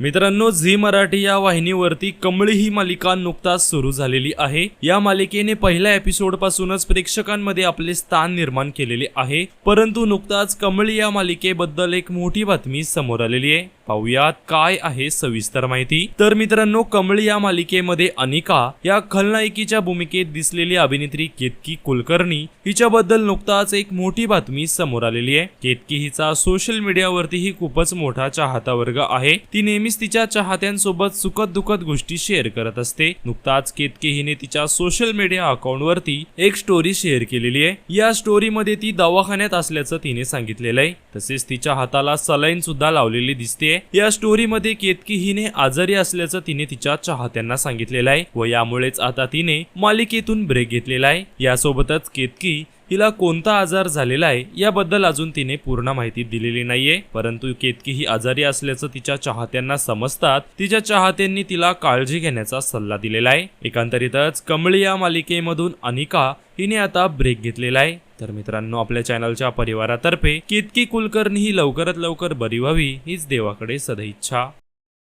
मित्रांनो झी मराठी या वाहिनीवरती कमळी ही मालिका नुकताच सुरू झालेली आहे. या मालिकेने पहिल्या एपिसोड पासूनच प्रेक्षकांमध्ये आपले स्थान निर्माण केलेले आहे. परंतु नुकताच कमळी या मालिकेबद्दल एक मोठी बातमी समोर आलेली आहे. पाहुयात काय आहे सविस्तर माहिती. तर मित्रांनो कमळी या मालिकेमध्ये अनिका या खलनायकीच्या भूमिकेत दिसलेली अभिनेत्री केतकी कुलकर्णी हिच्याबद्दल नुकताच एक मोठी बातमी समोर आलेली आहे. केतकी हिचा सोशल मीडियावरतीही खूपच मोठा चाहता वर्ग आहे. ती नेहमी नेहमीच तिच्या चाहत्यांसोबत सुखद दुखद गोष्टी शेअर करत असते. नुकताच केतकी हिने तिच्या सोशल मीडिया अकाउंटवरती एक स्टोरी शेअर केलेली आहे. या स्टोरीमध्ये ती दवाखान्यात असल्याचं तिने सांगितलेलं आहे. तसेच तिच्या हाताला सलाईन सुद्धा लावलेली दिसते या स्टोरीमध्ये केतकी हिने आजारी असल्याचं तिने तिच्या चाहत्यांना सांगितलेलं आहे. व यामुळेच आता तिने मालिकेतून ब्रेक घेतलेला आहे. यासोबतच केतकी हिला कोणता आजार झालेला आहे याबद्दल अजून तिने पूर्ण माहिती दिलेली नाहीये. परंतु केतकी ही आजारी असल्याचं तिच्या चाहत्यांना समजतात तिच्या चाहत्यांनी तिला काळजी घेण्याचा सल्ला दिलेला आहे. एकांतरितच कमळी या मालिकेमधून अनिका हिने आता ब्रेक घेतलेला आहे. तर मित्रांनो आपल्या चॅनलच्या परिवारातर्फे केतकी कुलकर्णी ही लवकरात लवकर बरी व्हावी हीच देवाकडे सदैच्छा.